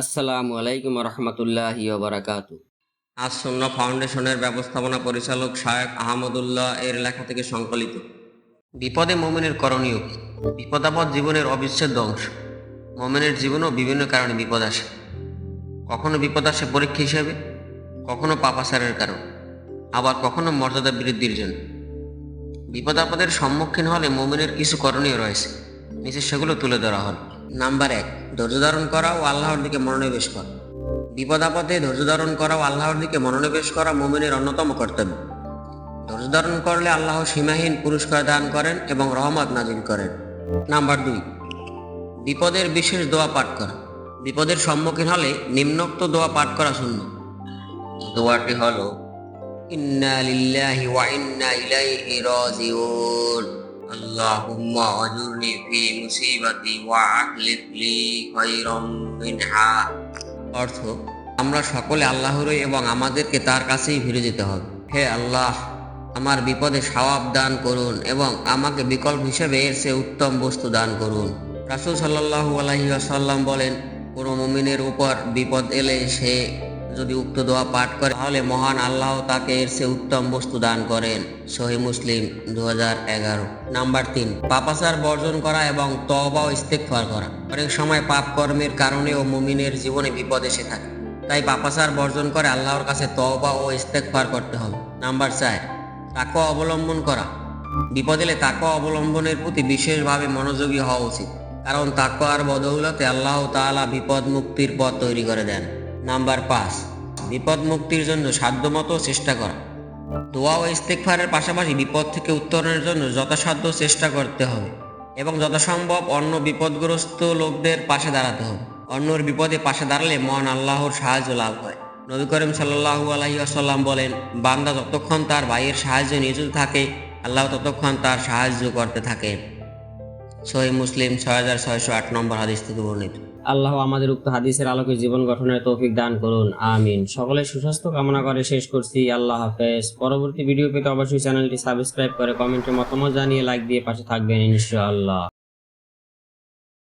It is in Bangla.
আসসালামু আলাইকুম রহমতুল্লাহি বারাকাতু আসন্ন ফাউন্ডেশনের ব্যবস্থাপনা পরিচালক শায়েক আহমদুল্লাহ এর লেখা থেকে সংকলিত। বিপদে মোমেনের করণীয়? বিপদাপদ জীবনের অবিচ্ছেদ্য অংশ। মোমেনের জীবনেও বিভিন্ন কারণে বিপদ আসে। কখনো বিপদ আসে পরীক্ষা হিসেবে, কখনো পাপাচারের কারণ, আবার কখনো মর্যাদা বৃদ্ধির জন্য। বিপদ আপদের সম্মুখীন হলে মোমেনের কিছু করণীয় রয়েছে নিচে সেগুলো তুলে ধরা হল। নাম্বার এক ধৈর্য ধারণ করা ও আল্লাহর দিকে মনোনিবেশ করা। বিপদ আপদে ধৈর্য ধারণ করা ও আল্লাহর দিকে মনোনিবেশ করা মোমিনের অন্যতম কর্তব্য। ধৈর্য ধারণ করলে আল্লাহ সীমাহীন পুরস্কার দান করেন এবং রহমত নাজিল করেন। নাম্বার দুই বিপদের বিশেষ দোয়া পাঠ করা। বিপদের সম্মুখীন হলে নিম্নোক্ত দোয়া পাঠ করা শূন্য দোয়াটি হলো ইন্না লিল্লাহি ওয়া ইন্না ইলাইহি রাজিউন। আল্লাহুম্মা আজুরনি ফি মুসিবাতি ওয়া আখলিফ লি খায়রাম অর্থ, আমরা সকলে আল্লাহরই এবং আমাদেরকে তার কাছেই ফিরে যেতে হবে। হে আল্লাহ, আমার বিপদে সওয়াব দান করুন এবং আমাকে বিকল্প হিসেবে এর চেয়ে উত্তম বস্তু দান করুন। রাসূল আলাইহি ওয়াসাল্লাম বলেন, কোনো মুমিনের উপর বিপদ এলে সে যদি উক্ত দোয়া পাঠ করে, তাহলে মহান আল্লাহ তাকে এর চেয়ে উত্তম বস্তু দান করেন। সহি মুসলিম দু হাজার এগারো। নাম্বার তিন, পাপাচার বর্জন করা এবং তওবা ও ইস্তেগফার করা। অনেক সময় পাপ কর্মের কারণেও মুমিনের জীবনে বিপদ এসে থাকে। তাই পাপাচার বর্জন করে আল্লাহর কাছে তওবা ও ইস্তেগফার করতে হবে। নাম্বার চার, তাকওয়া অবলম্বন করা। বিপদ এলে তাকওয়া অবলম্বনের প্রতি বিশেষভাবে মনোযোগী হওয়া উচিত। কারণ তাকওয়ার বদৌলতে আল্লাহ তাআলা বিপদ মুক্তির পথ তৈরি করে দেন। নাম্বার পাঁচ বিপদ মুক্তির জন্য সাধ্যমতো চেষ্টা করা। দোয়া ও ইস্তেকফারের পাশাপাশি বিপদ থেকে উত্তরণের জন্য যথাসাধ্য চেষ্টা করতে হবে এবং যথাসম্ভব অন্য বিপদগ্রস্ত লোকদের পাশে দাঁড়াতে হবে। অন্যর বিপদে পাশে দাঁড়ালে মন আল্লাহর সাহায্য লাভ হয়। নবী করিম সাল্লাহু আলহি আসাল্লাম বলেন, বান্দা যতক্ষণ তার ভাইয়ের সাহায্য নিয়োজিত থাকে, আল্লাহ ততক্ষণ তার সাহায্য করতে থাকেন। সহি মুসলিম ছয় হাজার ছয়শো আট নম্বর হাদিস থেকে বর্ণিত। আল্লাহ আমাদের উক্ত হাদিসের আলোকে জীবন গঠনের তৌফিক দান করুন, আমিন। সকলে সুস্বাস্থ্য কামনা করে শেষ করছি। আল্লাহ হাফেজ। পরবর্তী ভিডিও পেতে অবশ্যই চ্যানেলটি সাবস্ক্রাইব করে কমেন্টে মতামত জানিয়ে লাইক দিয়ে পাশে থাকবেন, ইনশাআল্লাহ।